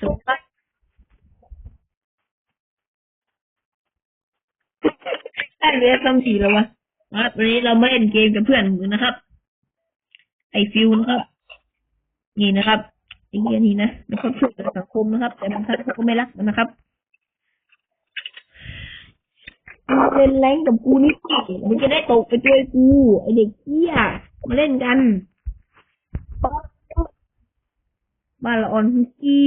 สวัสดีครับได้เรียนซ้ำสี่แล้ววะวันนี้เรามาเล่นเกมกับเพื่อนผมนะครับ ไอฟิวนะครับ นี่นะครับไอเหี้ยนี่นะมันชอบช่วยเหลือสังคมนะครับ แต่บางครั้งเขาก็ไม่รักมันนะครับมึงเล่นแรงกับกูนี่สิมึงจะได้ตกไปด้วยกู ไอเด็กเหี้ยมาเล่นกันบ้านละออนคุกกี้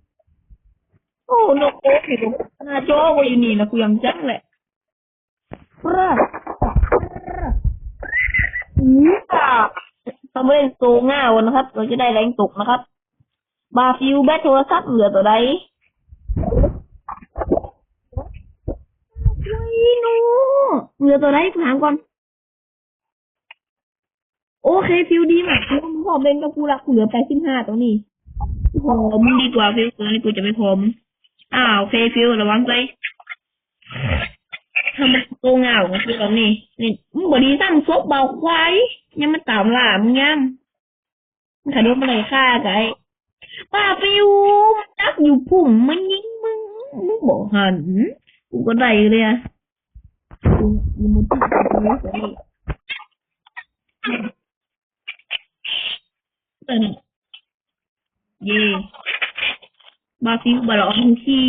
ละออนอมเสียงอย่าตีมันนะฟิวเดี๋ยวยังนี่โอ้นกโอ๊กอยู่หน้าจอกูอยู่นี่นะกูยังจังแหละปรานี่ค่ะทำเล่นโซง่าวนะครับ เราจะได้แรงตกนะครับ บาฟิวแบตโทรศัพท์เหลือตัวใดเฮ้ยนูเหลือตัวใดถามก่อน โอเคฟิวดีมากมึงพอเบนกับกูละกูเหลือแปดสิบห้าตรงนี้พอมึงดีกว่าฟิวตัวนี้กูจะไม่พอมึง อ้าวโอเคฟิวระวังใจทำมันโตเงาของฟิวแบบนี้นี่มึงบอดีสั้นซบเบาควายยังมาตามล่ามึงยังมึงขาดมาเลยฆ่าไก่ป้าฟิวจักอยู่พุ่มมันยิงมึงมึงบอกหันกูก็ได้เลยอะกูกูมุดที่กูไม่ใช่เออเย่ บาฟิวบาลอนที่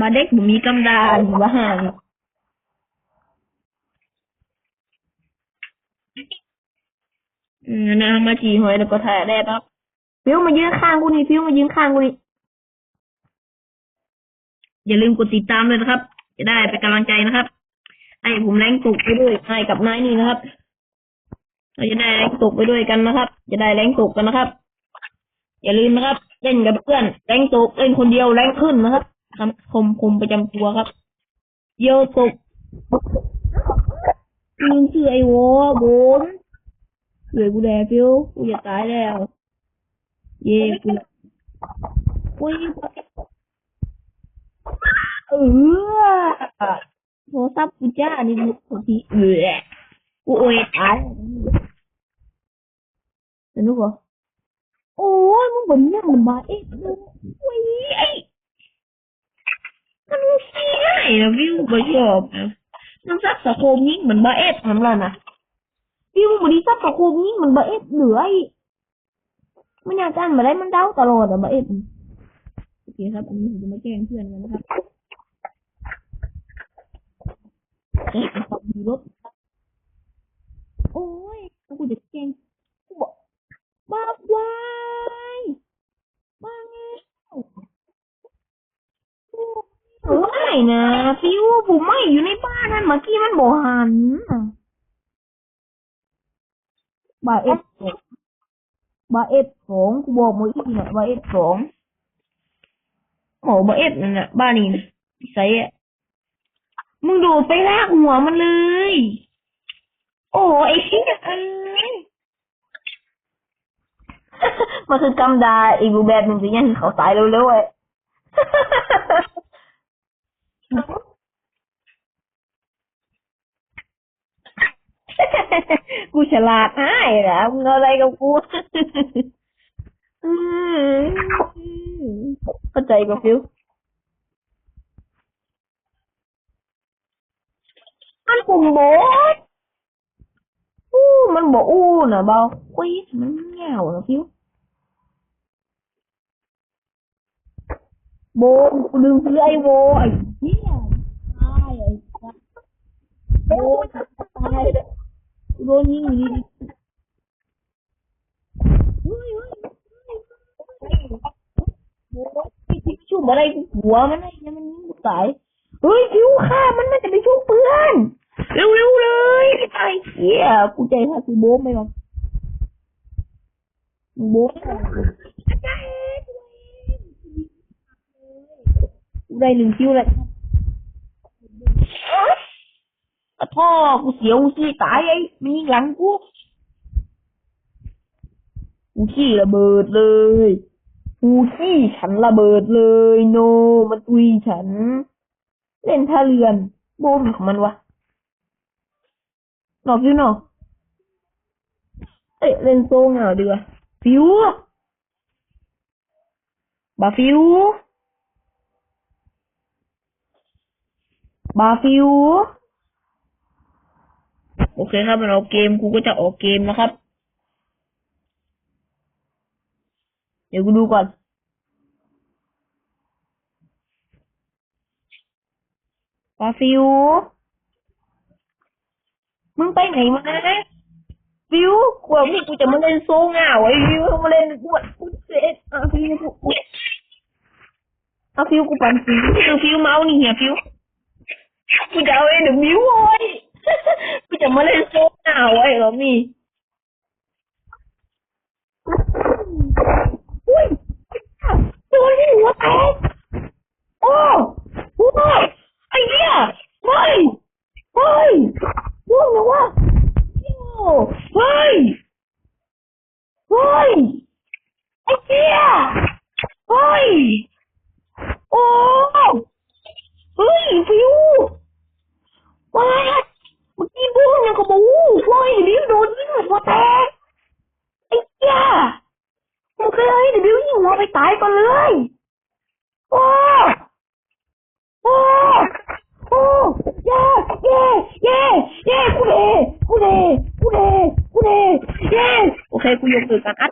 บาเด็กบ่มีกำดานว่าห่างอืมนะมาจีหอยแล้วก็ถ่ายได้ครับฟิวมายืนข้างกูนี่ฟิวมายืนข้างกูนี่อย่าลืมกดติดตามเลยนะครับ จะได้เป็นกำลังใจนะครับ ไอ้ผมแรงตกไปด้วยไอ้กับนายนี่นะครับ เราจะได้แรงตกไปด้วยกันนะครับ จะได้แรงตกกันนะครับ อย่าลืมนะครับเล่นกับเพื่อนแรงตกเล่นคนเดียวแรงขึ้นนะครับคำคมคมประจำตัวครับ เยียวตกมึงชื่อไอ้วอโบนเสือกูแดฟิวกูจะตายแล้ว เย่กูโอ้ยเออโทรศัพท์กูจ้านี่มึงทีเออกูโอยตาย สนุกเหรอโอ้ยมึงแบบนี้มันมาเอ๊ะมึงโอ้ยไอ้มันเสียไอ้นะวิวบ่ชอบนะมันซับสะโคมยิ่งเหมือนบาเอฟทำแล้วนะวิวมันดีซับสะโคมยิ่งเหมือนบาเอฟเหลือไอ้มันอยากกันมาได้มันเดาตลอดอะบาเอฟโอเคครับอันนี้ผมจะมาแกล้งเพื่อนกันนะครับเอ๊ะมันขับมีรถโอ้ยกูจะเก่งกูบอกบ้าวายบ้าไงโอ้ย นะฟิวผมไม่อยู่ในบ้านนั่นเมื่อกี้มันบอกหันบาเอฟสองบาเอฟสองกูบอกเมื่อกี้น่ะบาเอฟสองโอ้บาเอฟนั่นน่ะบ้านนี้นะพิสัยอะมึงดูดไปลากหัวมันเลย โอ้ไอ้เหี้ยเอ้ยมันคือกำดาอีกรูปแบบหนึ่งสิเนี่ยคือเขาตายเร็วๆเว้ยกูฉลาดอ้ายนะมึงเอาอะไรกับกูอื มเข้าใจกับฟิวมันปุ่มโบดอู้มันบอกอู้น่ะเบาคุยมันเงาน่ะฟิวโบกูลืมซื้อไอโวไอ้เหี้ยตายไอ้สัสโบตายเลยกูโดนยิงอยู่ดีเฮ้ยเฮ้ยเฮ้ยโบไอ้ที่ชุ่มอะไรกูหัวมันไอ้เนี่ยมันยิงกูตายเฮ้ยฟิวฆ่ามันน่าจะไปช่วยเพื่อนเร็วๆเลยไอ้เหี้ยกูใจถ้ากูโบ้ไม่หรอกโบ้อาจารย์เอกกูได้หนึ่งคิวเลยอะ พ่อกูเสียวกูขี้ตายไอ้มีหลังกูกูขี้ระเบิดเลยกูขี้ฉันระเบิดเลยโน มันตุยฉัน เล่นท่าเรือนโบมของมันวะหนอกฟิวหนอเอ้ยเล่นโซ่เหงาดีกว่าฟิวบาฟิวบาฟิว โอเคครับมันออกเกมกูก็จะออกเกมนะครับ เดี๋ยวกูดูก่อนบาฟิว มึงไปไหนมาฟิวกว่าพี่กูจะมาเล่นโซ่เหงาไอ้ฟิวมาเล่นกูกูเจ็บอะฟิวกูกูอะฟิวกูปั่นฟิวฟิวเมาส์นี่เหี้ยฟิวกูจะเอาไอ้หนึ่งมิวโว้ย กูจะมาเล่นโซ่หน้าไว้เหรอมีอุ้ยตัวนี้หัวแตกโอ้ ตายก่อนเลย โอ้ โอ้ โอ้เย้เย้เย้เย้กูเดกูเดกูเดกูเดเย้โอเคกูยกมือกันอัด